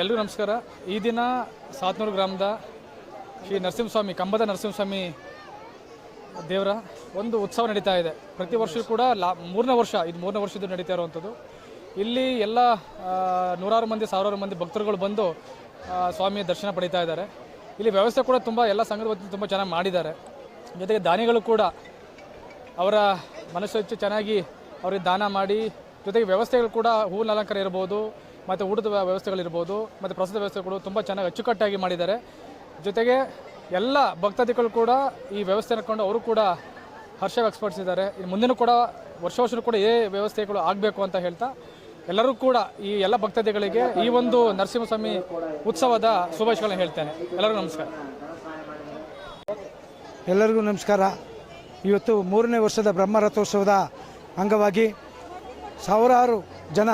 ಎಲ್ರಿಗೂ ನಮಸ್ಕಾರ. ಈ ದಿನ ಸಾತ್ನೂರು ಗ್ರಾಮದ ಶ್ರೀ ನರಸಿಂಹಸ್ವಾಮಿ, ಕಂಬದ ನರಸಿಂಹಸ್ವಾಮಿ ದೇವರ ಒಂದು ಉತ್ಸವ ನಡೀತಾ ಇದೆ. ಪ್ರತಿ ವರ್ಷ ಕೂಡ ಲಾ, ಮೂರನೇ ವರ್ಷ, ಇದು ಮೂರನೇ ವರ್ಷದ್ದು ನಡೀತಾ ಇರುವಂಥದ್ದು. ಇಲ್ಲಿ ಎಲ್ಲ ನೂರಾರು ಮಂದಿ, ಸಾವಿರಾರು ಮಂದಿ ಭಕ್ತರುಗಳು ಬಂದು ಸ್ವಾಮಿಯ ದರ್ಶನ ಪಡೀತಾ ಇದ್ದಾರೆ. ಇಲ್ಲಿ ವ್ಯವಸ್ಥೆ ಕೂಡ ತುಂಬ, ಎಲ್ಲ ಸಂಘದ ವತಿಯಿಂದ ತುಂಬ ಚೆನ್ನಾಗಿ ಮಾಡಿದ್ದಾರೆ. ಜೊತೆಗೆ ದಾನಿಗಳು ಕೂಡ ಅವರ ಮನಸ್ಸು ಹೆಚ್ಚು ಚೆನ್ನಾಗಿ ಅವರಿಗೆ ದಾನ ಮಾಡಿ, ಜೊತೆಗೆ ವ್ಯವಸ್ಥೆಗಳು ಕೂಡ ಹೂವಿನ ಅಲಂಕಾರ ಇರ್ಬೋದು ಮತ್ತು ಊಟದ ವ್ಯ- ವ್ಯವಸ್ಥೆಗಳಿರ್ಬೋದು, ಮತ್ತು ಪ್ರಸಾದ ವ್ಯವಸ್ಥೆಗಳು ತುಂಬ ಚೆನ್ನಾಗಿ ಅಚ್ಚುಕಟ್ಟಾಗಿ ಮಾಡಿದ್ದಾರೆ. ಜೊತೆಗೆ ಎಲ್ಲ ಭಕ್ತಾದಿಗಳು ಕೂಡ ಈ ವ್ಯವಸ್ಥೆ ಕಂಡು ಅವರು ಕೂಡ ಹರ್ಷ ವ್ಯಕ್ತಪಡಿಸಿದ್ದಾರೆ. ಇನ್ನು ಮುಂದಿನ ಕೂಡ ವರ್ಷ ವರ್ಷವೂ ಕೂಡ ಏ ವ್ಯವಸ್ಥೆಗಳು ಆಗಬೇಕು ಅಂತ ಹೇಳ್ತಾ ಎಲ್ಲರೂ ಕೂಡ ಈ ಎಲ್ಲ ಭಕ್ತಾದಿಗಳಿಗೆ ಈ ಒಂದು ನರಸಿಂಹಸ್ವಾಮಿ ಉತ್ಸವದ ಶುಭಾಶಯಗಳನ್ನು ಹೇಳ್ತೇನೆ. ಎಲ್ಲರಿಗೂ ನಮಸ್ಕಾರ. ಎಲ್ಲರಿಗೂ ನಮಸ್ಕಾರ. ಇವತ್ತು ಮೂರನೇ ವರ್ಷದ ಬ್ರಹ್ಮರಥೋತ್ಸವದ ಅಂಗವಾಗಿ ಸಾವಿರಾರು ಜನ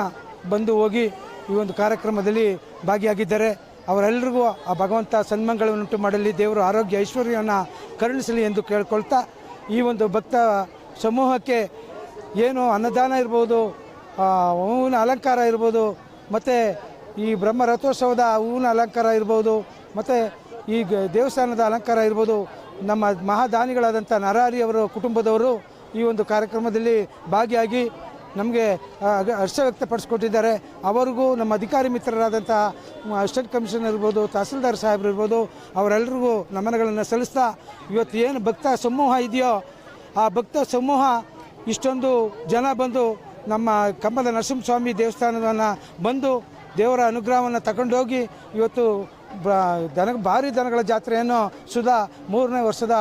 ಬಂದು ಹೋಗಿ ಈ ಒಂದು ಕಾರ್ಯಕ್ರಮದಲ್ಲಿ ಭಾಗಿಯಾಗಿದ್ದಾರೆ ಅವರೆಲ್ಲರಿಗೂ ಆ ಭಗವಂತ ಸನ್ಮಂಗಳವನ್ನುಂಟು ಮಾಡಲಿ, ದೇವರು ಆರೋಗ್ಯ ಐಶ್ವರ್ಯವನ್ನು ಕರುಣಿಸಲಿ ಎಂದು ಕೇಳ್ಕೊಳ್ತಾ ಈ ಒಂದು ಭಕ್ತ ಸಮೂಹಕ್ಕೆ ಏನು ಅನ್ನದಾನ ಇರ್ಬೋದು ಹೂವಿನ ಅಲಂಕಾರ ಇರ್ಬೋದು, ಮತ್ತು ಈ ಬ್ರಹ್ಮ ರಥೋತ್ಸವದ ಹೂವಿನ ಅಲಂಕಾರ ಇರ್ಬೋದು, ಮತ್ತು ಈ ದೇವಸ್ಥಾನದ ಅಲಂಕಾರ ಇರ್ಬೋದು, ನಮ್ಮ ಮಹಾದಾನಿಗಳಾದಂಥ ನರಹರಿ ಅವರ ಕುಟುಂಬದವರು ಈ ಒಂದು ಕಾರ್ಯಕ್ರಮದಲ್ಲಿ ಭಾಗಿಯಾಗಿ ನಮಗೆ ಹರ್ಷ ವ್ಯಕ್ತಪಡಿಸ್ಕೊಟ್ಟಿದ್ದಾರೆ. ಅವರಿಗೂ ನಮ್ಮ ಅಧಿಕಾರಿ ಮಿತ್ರರಾದಂಥ ಅಸಿಸ್ಟೆಂಟ್ ಕಮಿಷನರ್ ಇರ್ಬೋದು, ತಹಸೀಲ್ದಾರ್ ಸಾಹೇಬ್ರು ಇರ್ಬೋದು ಅವರೆಲ್ಲರಿಗೂ ನಮನಗಳನ್ನು ಸಲ್ಲಿಸ್ತಾ, ಇವತ್ತು ಏನು ಭಕ್ತ ಸಮೂಹ ಇದೆಯೋ, ಆ ಭಕ್ತ ಸಮೂಹ ಇಷ್ಟೊಂದು ಜನ ಬಂದು ನಮ್ಮ ಕಂಬದ ನರಸಿಂಹಸ್ವಾಮಿ ದೇವಸ್ಥಾನವನ್ನು ಬಂದು ದೇವರ ಅನುಗ್ರಹವನ್ನು ತಗೊಂಡೋಗಿ ಇವತ್ತು ದನ, ಭಾರಿ ದನಗಳ ಜಾತ್ರೆಯನ್ನು ಸುಧಾ ಮೂರನೇ ವರ್ಷದ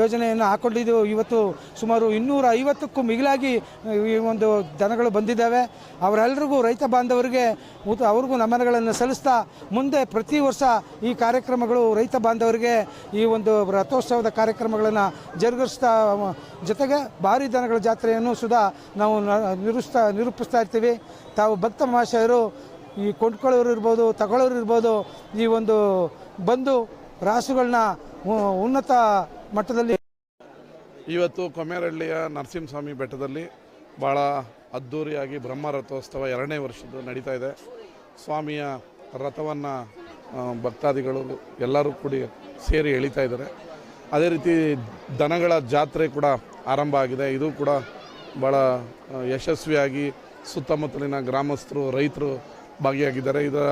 ಯೋಜನೆಯನ್ನು ಹಾಕೊಂಡಿದ್ದು. ಇವತ್ತು ಸುಮಾರು ಇನ್ನೂರ ಐವತ್ತಕ್ಕೂ ಮಿಗಿಲಾಗಿ ಈ ಒಂದು ದನಗಳು ಬಂದಿದ್ದಾವೆ. ಅವರೆಲ್ಲರಿಗೂ ರೈತ ಬಾಂಧವರಿಗೆ ಅವ್ರಿಗೂ ನಮನಗಳನ್ನು ಸಲ್ಲಿಸ್ತಾ ಮುಂದೆ ಪ್ರತಿ ವರ್ಷ ಈ ಕಾರ್ಯಕ್ರಮಗಳು ರೈತ ಬಾಂಧವರಿಗೆ ಈ ಒಂದು ರಥೋತ್ಸವದ ಕಾರ್ಯಕ್ರಮಗಳನ್ನು ಜರುಗಿಸ್ತಾ ಜೊತೆಗೆ ಭಾರಿ ದನಗಳ ಜಾತ್ರೆಯನ್ನು ಸುಧಾ ನಾವು ನಿರೂಪಿಸ್ತಾ ನಿರೂಪಿಸ್ತಾ ಇರ್ತೀವಿ. ತಾವು ಭಕ್ತ ಮಹಾಶಯರು ಈ ಕೊಂಡ್ಕೊಳ್ಳೋರು ಇರ್ಬೋದು, ತಗೊಳ್ಳೋರು ಇರ್ಬೋದು, ಈ ಒಂದು ಬಂದು ರಾಸುಗಳನ್ನ ಉನ್ನತ ಮಟ್ಟದಲ್ಲಿ ಇವತ್ತು ಕೊಮೇರಹಳ್ಳಿಯ ನರಸಿಂಹಸ್ವಾಮಿ ಬೆಟ್ಟದಲ್ಲಿ ಭಾಳ ಅದ್ಧೂರಿಯಾಗಿ ಬ್ರಹ್ಮ ರಥೋತ್ಸವ ಎರಡನೇ ವರ್ಷದ್ದು ನಡೀತಾ ಇದೆ. ಸ್ವಾಮಿಯ ರಥವನ್ನು ಭಕ್ತಾದಿಗಳು ಎಲ್ಲರೂ ಕೂಡಿ ಸೇರಿ ಎಳಿತಾ ಇದ್ದಾರೆ. ಅದೇ ರೀತಿ ದನಗಳ ಜಾತ್ರೆ ಕೂಡ ಆರಂಭ ಆಗಿದೆ. ಇದು ಕೂಡ ಭಾಳ ಯಶಸ್ವಿಯಾಗಿ ಸುತ್ತಮುತ್ತಲಿನ ಗ್ರಾಮಸ್ಥರು, ರೈತರು ಭಾಗಿಯಾಗಿದ್ದಾರೆ. ಇದರ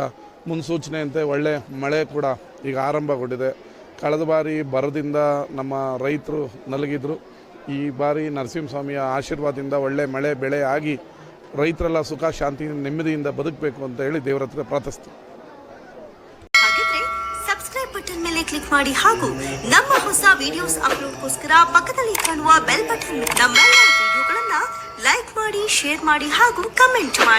ಮುನ್ಸೂಚನೆಯಂತೆ ಒಳ್ಳೆ ಮಳೆ ಕೂಡ ಈಗ ಆರಂಭಗೊಂಡಿದೆ. ಕಳೆದ ಬಾರಿ ಬರದಿಂದ ನಮ್ಮ ರೈತರು ನಲಗಿದ್ರು. ಈ ಬಾರಿ ನರಸಿಂಹಸ್ವಾಮಿಯ ಆಶೀರ್ವಾದದಿಂದ ಒಳ್ಳೆ ಮಳೆ ಬೆಳೆ ಆಗಿ ರೈತರೆಲ್ಲ ಸುಖ, ಶಾಂತಿ, ನೆಮ್ಮದಿಯಿಂದ ಬದುಕಬೇಕು ಅಂತ ಹೇಳಿ ದೇವರ ಹತ್ರ ಪ್ರಾರ್ಥಿಸ್ತೀವಿ ಸಬ್ಸ್ಕ್ರೈಬ್ ಬಟನ್ ಮೇಲೆ ಕ್ಲಿಕ್ ಮಾಡಿ ಹಾಗೂ ನಮ್ಮ ಹೊಸ ವಿಡಿಯೋಸ್ ಅಪ್ಲೋಡ್ಗೋಸ್ಕರ ಪಕ್ಕದಲ್ಲಿ ಕಾಣುವ ಬೆಲ್ ಬಟನ್ ನಮ್ಮೆಲ್ಲ ವಿಡಿಯೋಗಳನ್ನ ಲೈಕ್ ಮಾಡಿ ಶೇರ್ ಮಾಡಿ ಹಾಗೂ ಕಮೆಂಟ್ ಮಾಡಿ.